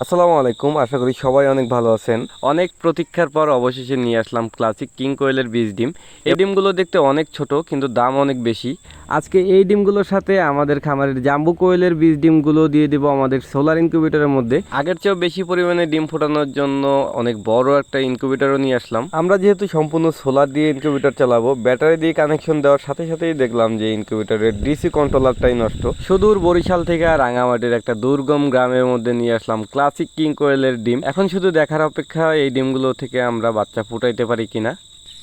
আসসালামু আলাইকুম, আশা করি সবাই অনেক ভালো আছেন। অনেক প্রতীক্ষার পর অবশেষে নিয়ে আসলাম ক্লাসিক কিং কোয়েলের বীজ ডিম। এই ডিমগুলো দেখতে অনেক ছোট, কিন্তু দাম অনেক বেশি। আজকে এই ডিমগুলোর সাথে আমাদের খামারের জাম্বু কোয়েলের বীজ ডিমগুলো দিয়ে দেবো আমাদের সোলার ইনকিউবেটরের মধ্যে। আগের চেয়েও বেশি পরিমাণে ডিম ফোটানোর জন্য অনেক বড় একটা ইনকিউবেটরও নিয়ে আসলাম। আমরা যেহেতু সম্পূর্ণ সোলার দিয়ে ইনকিউবেটর চালাবো ব্যাটারি দিয়ে কানেকশন দেওয়ার সাথে সাথেই দেখলাম যে ইনকিউবেটরের ডিসি কন্ট্রোলারটাই নষ্ট। সুদূর বরিশাল থেকে রাঙামাটির একটা দুর্গম গ্রামের মধ্যে নিয়ে আসলাম ক্লাসিক কিং কোয়েলের ডিম। এখন শুধু দেখার অপেক্ষা এই ডিমগুলো থেকে আমরা বাচ্চা ফুটাইতে পারি কিনা।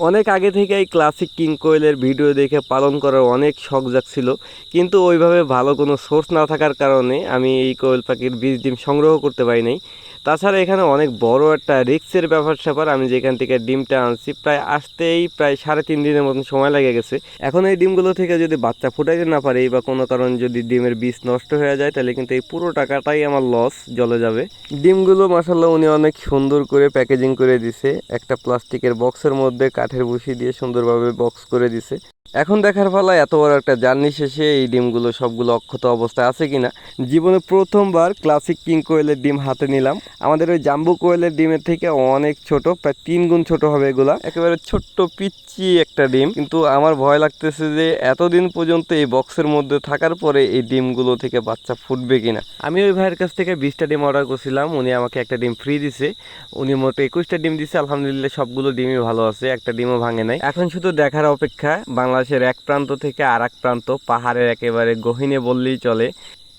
অনেক আগে থেকে এই ক্লাসিক কিং কোয়েলের ভিডিও দেখে পালন করার অনেক শখ যাচ্ছিল কিন্তু ওইভাবে ভালো কোনো সোর্স না থাকার কারণে আমি এই কোয়েল পাখির বীজ ডিম সংগ্রহ করতে পারি নাই। তাছাড়া এখানে অনেক বড় একটা রিক্সের ব্যাপার স্যাপার। আমি যেখান থেকে ডিমটা আনছি, প্রায় আসতেই প্রায় সাড়ে তিন দিনের মতন সময় লেগে গেছে। এখন এই ডিমগুলো থেকে যদি বাচ্চা ফুটাইতে না পারি, বা কোনো কারণে যদি ডিমের বীজ নষ্ট হয়ে যায়, তাহলে কিন্তু এই পুরো টাকাটাই আমার লস জলে যাবে। ডিমগুলো মাসাল্লাহ উনি অনেক সুন্দর করে প্যাকেজিং করে দিছে। একটা প্লাস্টিকের বক্সের মধ্যে কাঠের বুশি দিয়ে সুন্দরভাবে বক্স করে দিছে। এখন দেখার ফলে এত বড় একটা জার্নি শেষে এই ডিমগুলো সবগুলো অক্ষত অবস্থায় আছে কিনা। জীবনে প্রথমবার ক্লাসিক কিং কোয়েলের ডিম হাতে নিলাম। আমাদের ওই জাম্বু কোয়েলের ডিমের থেকে অনেক ছোট, প্রায় তিন গুণ ছোট হবে এগুলা। একেবারে ছোট্ট পিচ্ছি একটা ডিম। কিন্তু আমার ভয় লাগতেছে যে এতদিন পর্যন্ত এই বক্সের মধ্যে থাকার পরে এই ডিমগুলো থেকে বাচ্চা ফুটবে কিনা। আমি ওই ভাইয়ের কাছ থেকে বিশটা ডিম অর্ডার করছিলাম, উনি আমাকে একটা ডিম ফ্রি দিছে। উনি মোট একুশটা ডিম দিছে, আলহামদুলিল্লাহ সবগুলো ডিমই ভালো আছে, একটা ডিমও ভাঙে নাই। এখন শুধু দেখার অপেক্ষা, বাংলাদেশের এক প্রান্ত থেকে আর প্রান্ত, পাহাড়ের একেবারে গহিনে বললেই চলে।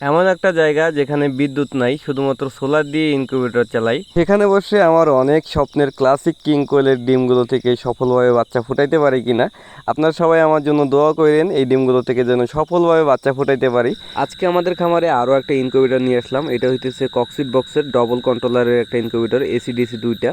এমন একটা জায়গা যেখানে বিদ্যুৎ নাই, শুধুমাত্র সোলার দিয়ে ইনকিউবেটর চালাই। সেখানে বসে আমার অনেক স্বপ্নের ক্লাসিক কিং কোয়েলের ডিমগুলো থেকে সফলভাবে বাচ্চা ফুটাইতে পারি কিনা, আপনারা সবাই আমার জন্য দোয়া করেন এই ডিমগুলো থেকে যেন সফলভাবে বাচ্চা ফুটাইতে পারি। আজকে আমাদের খামারে আরও একটা ইনকিউবেটর নিয়ে আসলাম, এটা হইতেছে কক্সিট বক্সের ডবল কন্ট্রোলারের একটা ইনকিউবেটর এসি ডিসি দুইটা।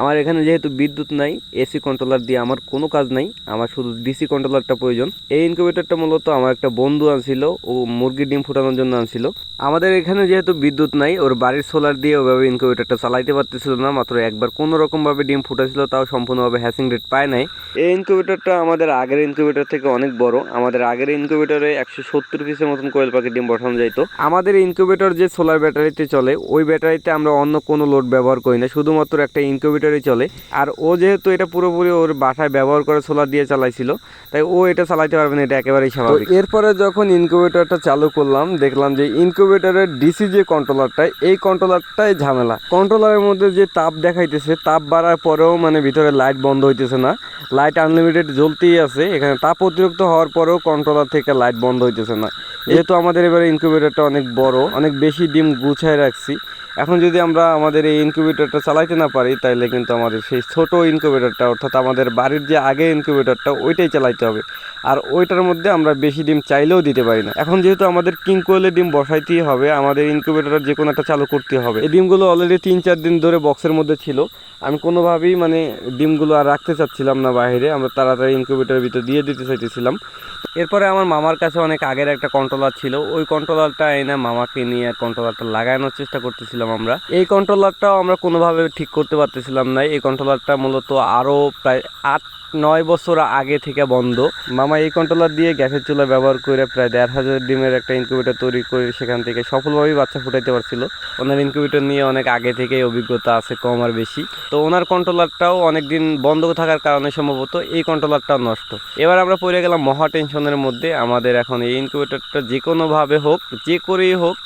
আমার এখানে যেহেতু বিদ্যুৎ নাই, এসি কন্ট্রোলার দিয়ে আমার কোনো কাজ নাই, আমার শুধু ডিসি কন্ট্রোলারটা প্রয়োজন। এই ইনকিউবেটরটা মূলত আমার একটা বন্ধু আনছিল, ও মুরগির ডিম ফোটানোর জন্য আনছিল। আমাদের এখানে যেহেতু বিদ্যুৎ নাই, ওর বাড়ির সোলার দিয়ে ওভাবে ইনকিউবেটরটা চালাইতে পারতেছিল না, মাত্র একবার কোনো রকমভাবে ডিম ফুটাছিল, তাও সম্পূর্ণভাবে হ্যাসিং রেট পায় নাই। এই ইনকিউবেটরটা আমাদের আগের ইনকিউবেটর থেকে অনেক বড়, আমাদের আগের ইনকিউবেটরে একশো সত্তর পিসের মতন কোয়েল পাখির ডিম বসানো যাইতো। আমাদের ইনকিউবেটর যে সোলার ব্যাটারিতে চলে, ওই ব্যাটারিতে আমরা অন্য কোনো লোড ব্যবহার করি না, শুধুমাত্র একটা ইনকিউবেটরই চলে। আর ও যেহেতু এটা পুরোপুরি ওর বাসায় ব্যবহার করে সোলার দিয়ে চালাইছিল তাই ও এটা চালাইতে পারবে না এটা একেবারেই স্বাভাবিক। এরপরে যখন ইনকিউবেটরটা চালু করলাম দেখলাম যে ইনকিউবেটরের ডিসি যে কন্ট্রোলারটা এই কন্ট্রোলারটাই ঝামেলা। কন্ট্রোলারের মধ্যে যে তাপ দেখাইতেছে তাপ বাড়ার পরেও মানে ভিতরে লাইট বন্ধ হইতেছে না। লাইট আনলিমিটেড জ্বলতেই আছে এখানে তাপ অতিরিক্ত হওয়ার পরেও কন্ট্রোলার থেকে লাইট বন্ধ হইতেছে না। যেহেতু আমাদের এবারে ইনকিউবেটরটা অনেক বড় অনেক বেশি ডিম গুছায় রাখছি এখন যদি আমরা আমাদের এই ইনকিউবেটরটা চালাইতে না পারি তাহলে কিন্তু আমাদের সেই ছোট ইনকিউবেটরটা অর্থাৎ আমাদের বাড়ির যে আগে ইনকিউবেটরটা ওইটাই চালাইতে হবে। আর ওইটার মধ্যে আমরা বেশি ডিম চাইলেও দিতে পারি না। এখন যেহেতু আমাদের কিং কোয়েলের ডিম বসাইতেই হবে, আমাদের ইনকিউবেটর যে কোনো একটা চালু করতে হবে। এই ডিমগুলো অলরেডি তিন চার দিন ধরে বক্সের মধ্যে ছিল। আমি কোনোভাবেই মানে ডিমগুলো আর রাখতে চাচ্ছিলাম না বাইরে, আমরা তাড়াতাড়ি ইনকিউবেটরের ভিতরে দিয়ে দিতে চাইতেছিলাম। এরপরে আমার মামার কাছে অনেক আগের একটা কন্ট্রোলার ছিল। ওই কন্ট্রোলারটা এনে মামাকে নিয়ে কন্ট্রোলারটা লাগানোর চেষ্টা করতেছিলাম। আমরা। এই কন্ট্রোলারটাও আমরা কোনোভাবে ঠিক করতে পারতেছিলাম না। এই কন্ট্রোলারটা মূলত আরও প্রায় আট, নয় বছর আগে থেকে বন্ধ। মামা এই কন্ট্রোলার দিয়ে গ্যাসের চুলা ব্যবহার করে প্রায় দেড় হাজার ডিমের একটা ইনকিউবেটর তৈরি করে সেখান থেকে সফলভাবেই বাচ্চা ফুটাইতে পারছিল। ওনার ইনকিউবেটর নিয়ে অনেক আগে থেকেই অভিজ্ঞতা আছে কম আর বেশি। তো ওনার কন্ট্রোলারটাও অনেক দিন বন্ধ থাকার কারণে সম্ভবত এই কন্ট্রোলারটাও নষ্ট। এবার আমরা পড়ে গেলাম মহা টেনশনের মধ্যে। আমাদের এখন এই ইনকিউবেটরটা যে কোনোভাবে হোক, যে করেই হোক,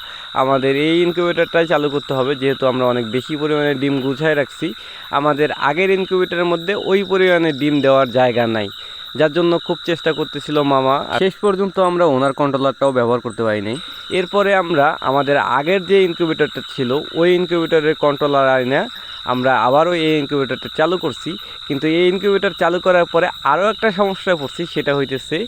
আমাদের এই ইনকিউবেটরটাই চালু করতে হবে যেহেতু আমরা অনেক বেশি পরিমাণে ডিম গুছায় রাখছি। আমাদের আগের ইনকিউবেটারের মধ্যে ওই পরিমাণে ডিম দেওয়ার জায়গা নাই। যার জন্য খুব চেষ্টা করতেছিল মামা। শেষ পর্যন্ত আমরা ওনার কন্ট্রোলারটাও ব্যবহার করতে পারিনি। এরপরে আমরা আমাদের আগের যে ইনকিউবেটরটা ছিল ওই ইনকিউবেটরের কন্ট্রোলার আইনা আমরা আবারও এই ইনকিউবেটরটা চালু করছি। কিন্তু এই ইনকিউবেটর চালু করার পরে আরও একটা সমস্যায় পড়ছি, সেটা হইতেছে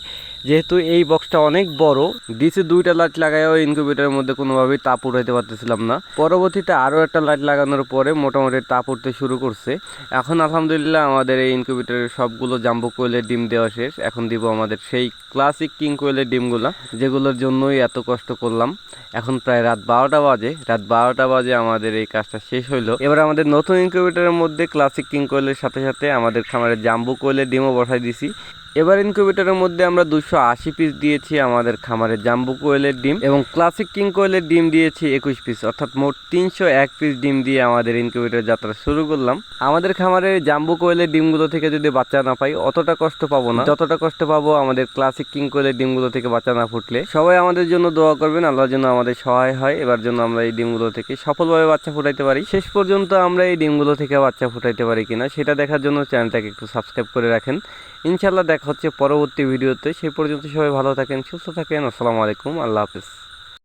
যেহেতু এই বক্সটা অনেক বড় ডিসি দুইটা লাইট লাগাইও ইনকিউবেটরের মধ্যে কোনোভাবেই তাপ উঠাইতে পারতেছিলাম না। পরবর্তীতে আরও একটা লাইট লাগানোর পরে মোটামুটি তাপ উঠতে শুরু করছে। এখন আলহামদুলিল্লাহ আমাদের এই ইনকিউবেটরের সবগুলো জাম্বো কোয়েলের ডিম দেওয়া শেষ। এখন দিব আমাদের সেই ক্লাসিক কিং কোয়েলের ডিমগুলা, যেগুলোর জন্যই এত কষ্ট করলাম। এখন প্রায় রাত বারোটা বাজে। রাত বারোটা বাজে আমাদের এই কাজটা শেষ হইল। এবার আমাদের নতুন ইনকিউবেটরের মধ্যে ক্লাসিক কিং কোয়েলের সাথে সাথে আমাদের খামারে জাম্বু কোয়েলের ডিমও বসাই দিছি। এবার ইনকিউবেটরের মধ্যে আমরা দুশো আশি পিস দিয়েছি আমাদের খামারে জাম্বু কোয়েলের ডিম এবং ক্লাসিক কিং কোয়েলের ডিম দিয়েছি একুশ পিস অর্থাৎ মোট তিনশো এক পিস ডিম দিয়ে আমাদের ইনকিউবেটর যাত্রা শুরু করলাম। আমাদের খামারে জাম্বু কোয়েলের ডিমগুলো থেকে যদি বাচ্চা না পাই, অতটা কষ্ট পাবো না। যতটা কষ্ট পাবো আমাদের ক্লাসিক কিং কোয়েলের ডিমগুলো থেকে বাচ্চা না ফুটলে, সবাই আমাদের জন্য দোয়া করবেন, আল্লাহর জন্য আমাদের সহায় হয়। এবার জন্য আমরা এই ডিমগুলো থেকে সফলভাবে বাচ্চা ফুটাইতে পারি। শেষ পর্যন্ত আমরা এই ডিমগুলো থেকে বাচ্চা ফুটাইতে পারি কিনা, সেটা দেখার জন্য চ্যানেলটাকে একটু সাবস্ক্রাইব করে রাখেন। ইনশাল্লাহ দেখা হচ্ছে পরবর্তী ভিডিওতে। সেই পর্যন্ত সবাই ভালো থাকেন সুস্থ থাকেন। আসসালামু আলাইকুম। আল্লাহ হাফেজ।